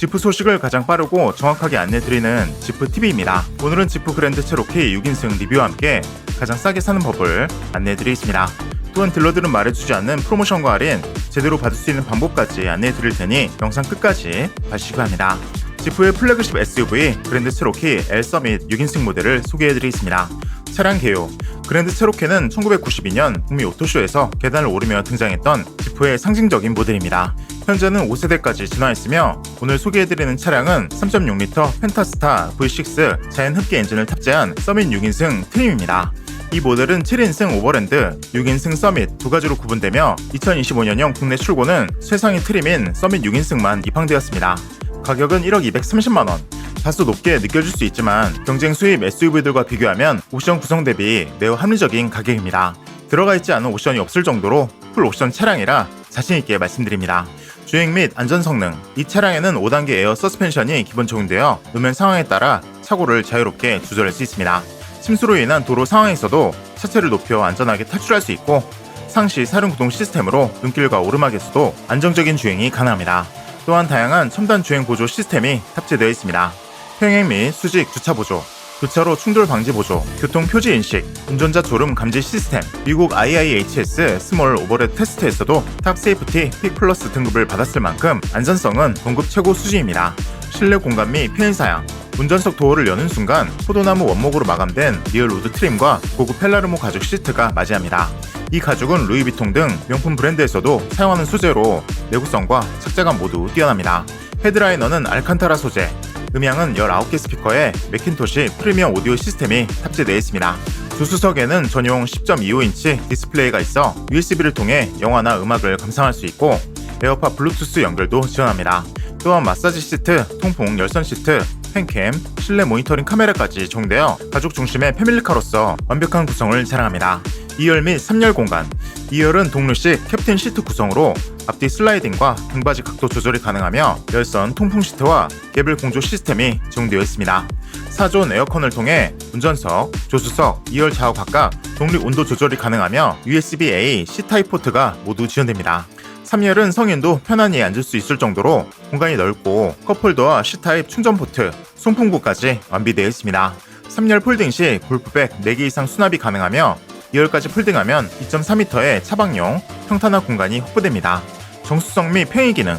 지프 소식을 가장 빠르고 정확하게 안내드리는 지프TV입니다. 오늘은 지프 그랜드 체로키 6인승 리뷰와 함께 가장 싸게 사는 법을 안내해드리겠습니다. 또한 딜러들은 말해주지 않는 프로모션과 할인, 제대로 받을 수 있는 방법까지 안내해드릴 테니 영상 끝까지 봐주시기 바랍니다. 지프의 플래그십 SUV 그랜드 체로키 L 서밋 6인승 모델을 소개해드리겠습니다. 차량 개요 그랜드 체로키는 1992년 북미 오토쇼에서 계단을 오르며 등장했던 지프의 상징적인 모델입니다. 현재는 5세대까지 진화했으며 오늘 소개해드리는 차량은 3.6L 펜타스타 V6 자연 흡기 엔진을 탑재한 서밋 6인승 트림입니다. 이 모델은 7인승 오버랜드, 6인승 서밋 두 가지로 구분되며 2025년형 국내 출고는 최상위 트림인 서밋 6인승만 입항되었습니다. 가격은 1억 230만원. 다소 높게 느껴질 수 있지만 경쟁 수입 SUV들과 비교하면 옵션 구성 대비 매우 합리적인 가격입니다. 들어가 있지 않은 옵션이 없을 정도로 풀 옵션 차량이라 자신있게 말씀드립니다. 주행 및 안전 성능 이 차량에는 5단계 에어 서스펜션이 기본 적용되어 노면 상황에 따라 차고를 자유롭게 조절할 수 있습니다. 침수로 인한 도로 상황에서도 차체를 높여 안전하게 탈출할 수 있고 상시 사륜 구동 시스템으로 눈길과 오르막에서도 안정적인 주행이 가능합니다. 또한 다양한 첨단 주행 보조 시스템이 탑재되어 있습니다. 평행 및 수직 주차 보조, 교차로 충돌 방지 보조, 교통 표지 인식, 운전자 졸음 감지 시스템, 미국 IIHS 스몰 오버렛 테스트에서도 탑 세이프티 픽 플러스 등급을 받았을 만큼 안전성은 동급 최고 수준입니다. 실내 공간 및 편의 사양, 운전석 도어를 여는 순간 포도나무 원목으로 마감된 리얼 우드 트림과 고급 펠라르모 가죽 시트가 맞이합니다. 이 가죽은 루이비통 등 명품 브랜드에서도 사용하는 소재로 내구성과 착자감 모두 뛰어납니다. 헤드라이너는 알칸타라 소재, 음향은 19개 스피커에 맥킨토시 프리미엄 오디오 시스템이 탑재되어 있습니다. 조수석에는 전용 10.25인치 디스플레이가 있어 USB를 통해 영화나 음악을 감상할 수 있고 에어팟 블루투스 연결도 지원합니다. 또한 마사지 시트, 통풍 열선 시트, 팬캠, 실내 모니터링 카메라까지 적용되어 가족 중심의 패밀리카로서 완벽한 구성을 자랑합니다. 2열 및 3열 공간 2열은 동루식 캡틴 시트 구성으로 앞뒤 슬라이딩과 등받이 각도 조절이 가능하며 열선 통풍 시트와 개별 공조 시스템이 적용되어 있습니다. 4존 에어컨을 통해 운전석, 조수석, 2열 좌우 각각 독립 온도 조절이 가능하며 USB-A C 타입 포트가 모두 지원됩니다. 3열은 성인도 편안히 앉을 수 있을 정도로 공간이 넓고 컵홀더와 C타입 충전 포트, 송풍구까지 완비되어 있습니다. 3열 폴딩 시 골프백 4개 이상 수납이 가능하며 2열까지 폴딩하면 2.4m의 차박용 평탄화 공간이 확보됩니다. 정수성 및 편의 기능,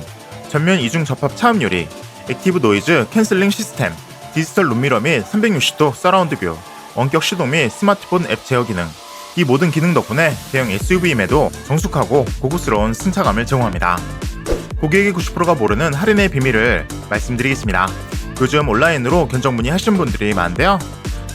전면 이중 접합 차음 유리, 액티브 노이즈 캔슬링 시스템, 디지털 룸미러 및 360도 서라운드 뷰, 원격 시동 및 스마트폰 앱 제어 기능, 이 모든 기능 덕분에 대형 SUV임에도 정숙하고 고급스러운 승차감을 제공합니다. 고객의 90%가 모르는 할인의 비밀을 말씀드리겠습니다. 요즘 온라인으로 견적 문의하시는 분들이 많은데요.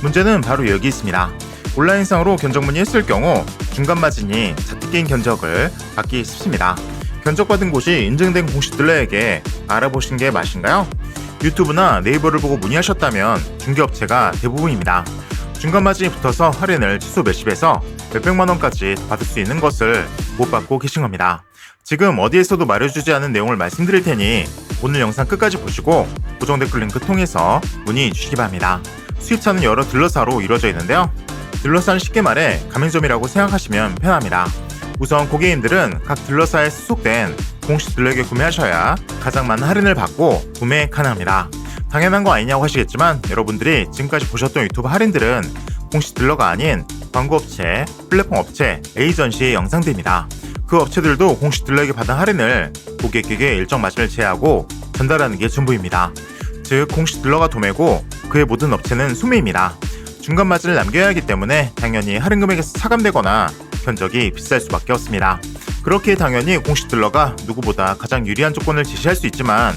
문제는 바로 여기 있습니다. 온라인상으로 견적 문의했을 경우 중간 마진이 자택개인 견적을 받기 쉽습니다. 견적받은 곳이 인증된 공식 딜러에게 알아보신 게 맞인가요? 유튜브나 네이버를 보고 문의하셨다면 중개업체가 대부분입니다. 중간 마진이 붙어서 할인을 최소 몇십에서 몇백만 원까지 받을 수 있는 것을 못 받고 계신 겁니다. 지금 어디에서도 말해주지 않은 내용을 말씀드릴 테니 오늘 영상 끝까지 보시고 고정 댓글 링크 통해서 문의 주시기 바랍니다. 수입차는 여러 딜러사로 이루어져 있는데요. 딜러사는 쉽게 말해 가맹점이라고 생각하시면 편합니다. 우선 고객님들은 각 딜러사에 소속된 공식 딜러에게 구매하셔야 가장 많은 할인을 받고 구매 가능합니다. 당연한 거 아니냐고 하시겠지만 여러분들이 지금까지 보셨던 유튜브 할인들은 공식 딜러가 아닌 광고업체, 플랫폼 업체, 에이전시의 영상들입니다. 그 업체들도 공식 딜러에게 받은 할인을 고객에게 일정 마진을 제하고 전달하는 게 전부입니다. 즉 공식 딜러가 도매고 그의 모든 업체는 소매입니다. 중간 마진을 남겨야 하기 때문에 당연히 할인 금액에서 차감되거나 견적이 비쌀 수밖에 없습니다. 그렇게 당연히 공식 딜러가 누구보다 가장 유리한 조건을 제시할 수 있지만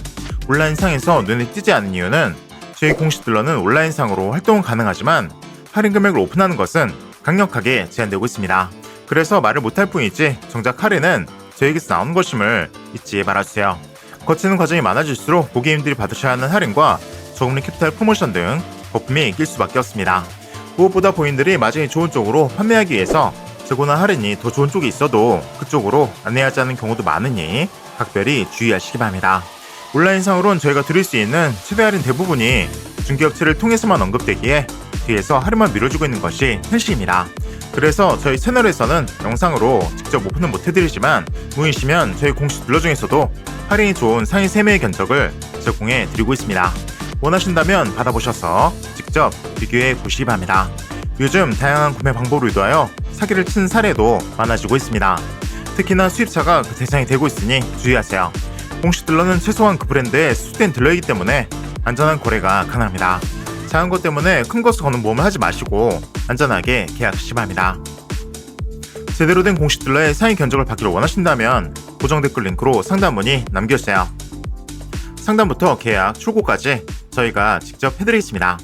온라인상에서 눈에 띄지 않는 이유는 저희 공식 딜러는 온라인상으로 활동은 가능하지만 할인 금액을 오픈하는 것은 강력하게 제한되고 있습니다. 그래서 말을 못할 뿐이지 정작 할인은 저에게서 나오는 것임을 잊지 말아주세요. 거치는 과정이 많아질수록 고객님들이 받으셔야 하는 할인과 저금리 캐피탈 프로모션 등 거품이 낄 수밖에 없습니다. 무엇보다 고객님들이 마진이 좋은 쪽으로 판매하기 위해서 재고나 할인이 더 좋은 쪽이 있어도 그쪽으로 안내하지 않는 경우도 많으니 각별히 주의하시기 바랍니다. 온라인상으론 저희가 드릴 수 있는 최대 할인 대부분이 중개업체를 통해서만 언급되기에 뒤에서 할인만 밀어주고 있는 것이 현실입니다. 그래서 저희 채널에서는 영상으로 직접 오픈은 못해드리지만 문의시면 저희 공식 딜러 중에서도 할인이 좋은 상위 3명의 견적을 제공해 드리고 있습니다. 원하신다면 받아보셔서 직접 비교해 보시기 바랍니다. 요즘 다양한 구매 방법으로 유도하여 사기를 친 사례도 많아지고 있습니다. 특히나 수입차가 그 대상이 되고 있으니 주의하세요. 공식 딜러는 최소한 그 브랜드의 수된 딜러이기 때문에 안전한 거래가 가능합니다. 작은 것 때문에 큰 것을 거는 모험을 하지 마시고 안전하게 계약하시기 바랍니다. 제대로 된 공식 딜러의 상위 견적을 받기를 원하신다면 고정 댓글 링크로 상담 문의 남겨주세요. 상담부터 계약, 출고까지 저희가 직접 해드리겠습니다.